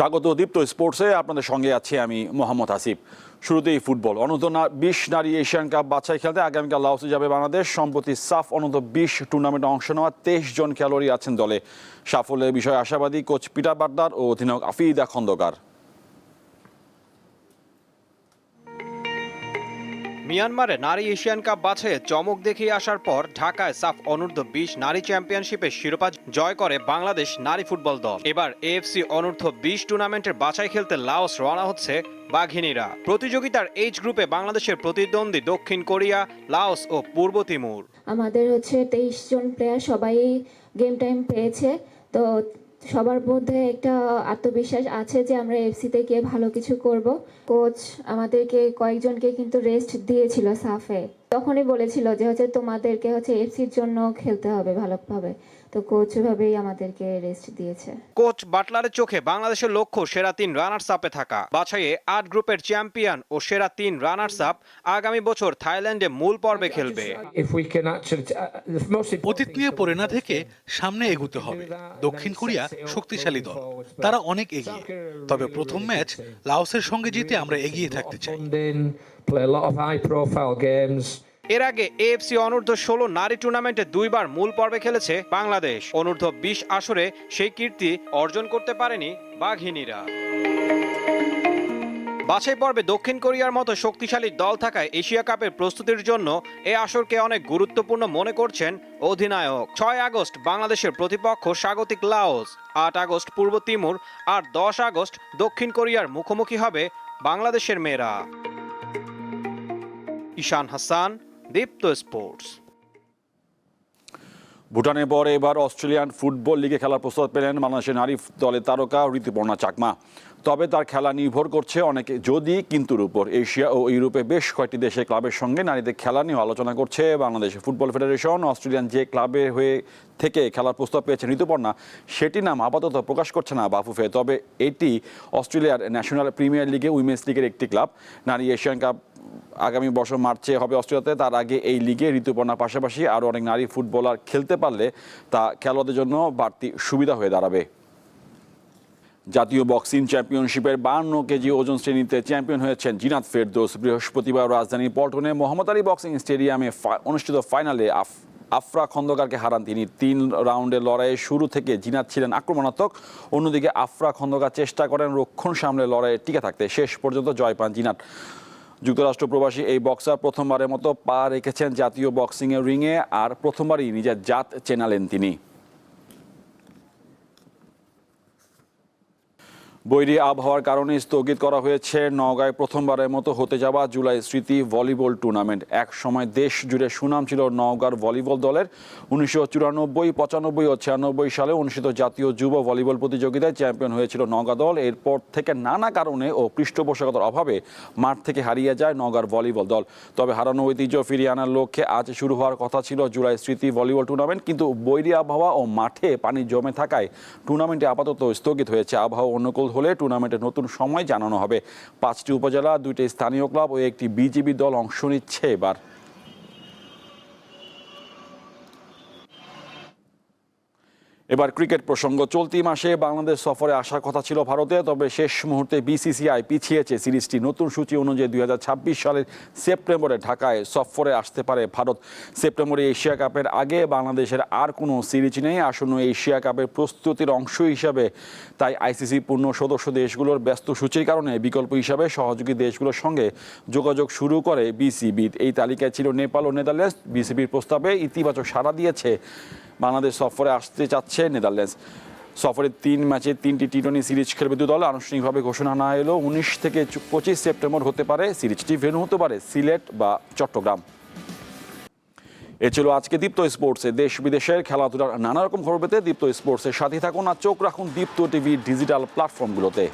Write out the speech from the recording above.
স্বাগত দীপ্ত স্পোর্টসে। আপনাদের সঙ্গে আছি আমি মোহাম্মদ আসিফ। শুরুতেই ফুটবল। অনন্ত বিশ নারী এশিয়ান কাপ বাছাই খেলতে আগামীকাল লাওসে যাবে বাংলাদেশ। সম্প্রতি সাফ অনন্ত বিশ টুর্নামেন্টে অংশ নেওয়া তেইশ জন খেলোয়াড়ই আছেন দলে। সাফল্যের বিষয়ে আশাবাদী কোচ পিটা বাড্ডার ও অধিনায়ক আফিদা খন্দকার মিয়ানমারে নারী এশিয়ান কাপ বাছে চমক দেখিয়ে আসার পর ঢাকায় সাফ অনূর্ধ্ব বিশ নারী চ্যাম্পিয়নশিপের শিরোপা জয় করে বাংলাদেশ নারী ফুটবল দল। এবার এএফসি অনূর্ধ্ব বিশ টুর্নামেন্টের বাছাই খেলতে লাওস রওনা হচ্ছে বাঘিনীরা। প্রতিযোগিতার এইচ গ্রুপে বাংলাদেশের প্রতিদ্বন্দ্বী দক্ষিণ কোরিয়া, লাওস ও পূর্ব তিমুর। আমাদের হচ্ছে তেইশ জন প্লেয়ার সবাই গেম টাইম পেয়েছে। তো সবার মধ্যে একটা আত্মবিশ্বাস আছে যে আমরা এফসিতে গিয়ে ভালো কিছু করব। কোচ আমাদেরকে কয়েকজনকে কিন্তু রেস্ট দিয়েছিল সাফে। তখনই বলেছিল যে হচ্ছে তোমাদেরকে হচ্ছে এফসির জন্য খেলতে হবে ভালোভাবে। তো কোচ ভাবেই আমাদেরকে রেস্ট দিয়েছে। কোচ বাটলারের চোখে বাংলাদেশের লক্ষ্য সেরা তিন রানার্স আপে থাকা। বাছাইয়ে আট গ্রুপের চ্যাম্পিয়ন ও সেরা তিন রানার্স আপ আগামী বছর থাইল্যান্ডে মূল পর্বে খেলবে। Uh, অতীত নিয়ে পড়ে না থেকে সামনে এগুতে হবে। দক্ষিণ কোরিয়া শক্তিশালী দল। তারা অনেক এগিয়ে। তবে প্রথম ম্যাচ লাওসের সঙ্গে জিতে আমরা এগিয়ে থাকতে চাই। Play a lot of high profile games. এর আগে এএফসি অনূর্ধ্ব ষোলো নারী টুর্নামেন্টে দুইবার মূল পর্বে খেলেছে বাংলাদেশ। অনূর্ধ্ব বিশ আসরে সেই কীর্তি অর্জন করতে পারেনি বাঘিনীরা। বাছাই পর্বে দক্ষিণ কোরিয়ার মতো শক্তিশালী দল থাকায় এশিয়া কাপের প্রস্তুতির জন্য এ আসরকে অনেক গুরুত্বপূর্ণ মনে করছেন অধিনায়ক। ছয় আগস্ট বাংলাদেশের প্রতিপক্ষ স্বাগতিক লাওস, আট আগস্ট পূর্ব তিমুর, আর দশ আগস্ট দক্ষিণ কোরিয়ার মুখোমুখি হবে বাংলাদেশের মেয়েরা। ঈশান হাসান, দীপ্ত স্পোর্টস। ভুটানের পরে এবার অস্ট্রেলিয়ান ফুটবল লিগে খেলার প্রস্তাব পেলেন বাংলাদেশের নারী দলের তারকা ঋতুপর্ণা চাকমা। তবে তার খেলা নির্ভর করছে অনেকে যদি কিন্তুর উপর এশিয়া ও ইউরোপে বেশ কয়েকটি দেশে ক্লাবের সঙ্গে নারীদের খেলা নিয়ে আলোচনা করছে বাংলাদেশ ফুটবল ফেডারেশন। অস্ট্রেলিয়ান যে ক্লাবে হয়ে থেকে খেলার প্রস্তাব পেয়েছেন ঋতুপর্ণা, সেটি নাম আপাতত প্রকাশ করছে না বাফুফে। তবে এটি অস্ট্রেলিয়ার ন্যাশনাল প্রিমিয়ার লিগে, উইমেন্স লিগের একটি ক্লাব। নারী এশিয়ান কাপ আগামী বছর মার্চে হবে অস্ট্রেলিয়াতে তার আগে এই লিগে ঋতুপর্ণার পাশাপাশি আরও অনেক নারী ফুটবলার খেলতে পারলে তা খেলোয়াড়দের জন্য বাড়তি সুবিধা হয়ে দাঁড়াবে। জাতীয় বক্সিং চ্যাম্পিয়নশিপের বান্ন কেজি ওজন শ্রেণীতে চ্যাম্পিয়ন হয়েছেন জিনাত ফেরদোস। বৃহস্পতিবার রাজধানীর পল্টনে মোহাম্মদ আলী বক্সিং স্টেডিয়ামে অনুষ্ঠিত ফাইনালে আফ আফরা খন্দকারকে হারান তিনি। তিন রাউন্ডের লড়াইয়ে শুরু থেকে জিনাত ছিলেন আক্রমণাত্মক, অন্যদিকে আফরা খন্দকার চেষ্টা করেন রক্ষণ সামলে লড়াইয়ে টিকে থাকতে। শেষ পর্যন্ত জয় পান জিনাত। যুক্তরাষ্ট্র প্রবাসী এই বক্সার প্রথমবারের মতো পা রেখেছেন জাতীয় বক্সিংয়ের রিংয়ে, আর প্রথমবারই নিজের জাত চেনালেন তিনি। বৈরী আবহাওয়ার কারণে স্থগিত করা হয়েছে, নওগাঁয় প্রথমবারের মতো হতে যাওয়া জুলাই স্মৃতি ভলিবল টুর্নামেন্ট। এক সময় দেশ জুড়ে সুনাম ছিল নওগাঁর ভলিবল দলের। উনিশশো চুরানব্বই, পঁচানব্বই ও ছিয়ানব্বই সালে অনুষ্ঠিত জাতীয় যুব ভলিবল প্রতিযোগিতায় চ্যাম্পিয়ন হয়েছিল নওগাঁ দল। এরপর থেকে নানা কারণে ও পৃষ্ঠপোষকতার অভাবে মাঠ থেকে হারিয়ে যায় নওগাঁর ভলিবল দল। তবে হারানো ঐতিহ্য ফিরিয়ে আনার লক্ষ্যে আজ শুরু হওয়ার কথা ছিল জুলাই স্মৃতি ভলিবল টুর্নামেন্ট। কিন্তু বৈরী আবহাওয়া ও মাঠে পানি জমে থাকায় টুর্নামেন্টে আপাতত স্থগিত হয়েছে। আবহাওয়া অনুকূল হলে টুর্নামেন্টের নতুন সময় জানানো হবে। পাঁচটি উপজেলা, দুইটি স্থানীয় ক্লাব ও একটি বিজিবি দল অংশ নিচ্ছে এবার। এবার ক্রিকেট প্রসঙ্গ। চলতি মাসে বাংলাদেশ সফরে আসার কথা ছিল ভারতে, তবে শেষ মুহূর্তে বিসিসিআই পিছিয়েছে সিরিজটি। নতুন সূচি অনুযায়ী দুই হাজার ছাব্বিশ সালের সেপ্টেম্বরে ঢাকায় সফরে আসতে পারে ভারত। সেপ্টেম্বরে এশিয়া কাপের আগে বাংলাদেশের আর কোনো সিরিজ নেই। আসন্ন এশিয়া কাপের প্রস্তুতির অংশ হিসাবে তাই আইসিসি পূর্ণ সদস্য দেশগুলোর ব্যস্ত সূচির কারণে বিকল্প হিসাবে সহযোগী দেশগুলোর সঙ্গে যোগাযোগ শুরু করে বিসিবি এই তালিকায় ছিল নেপাল ও নেদারল্যান্ডস। বিসিবির প্রস্তাবে ইতিবাচক সাড়া দিয়েছে বাংলাদেশ সফরে আসতে চাচ্ছে নেদারল্যান্ডস। সফরের তিন ম্যাচে তিনটি টি টোয়েন্টি সিরিজ খেলবে দু দল। আনুষ্ঠানিকভাবে ঘোষণা না এলেও উনিশ থেকে পঁচিশ সেপ্টেম্বর হতে পারে। সিরিজটি ভেনু হতে পারে সিলেট বা চট্টগ্রাম। এ ছিল আজকে দীপ্ত স্পোর্টসে। দেশ বিদেশের খেলাধুলার নানা রকম খবর পেতে দীপ্ত স্পোর্টসের সাথে থাকুন আর চোখ রাখুন দীপ্ত টিভি ডিজিটাল প্ল্যাটফর্মগুলোতে।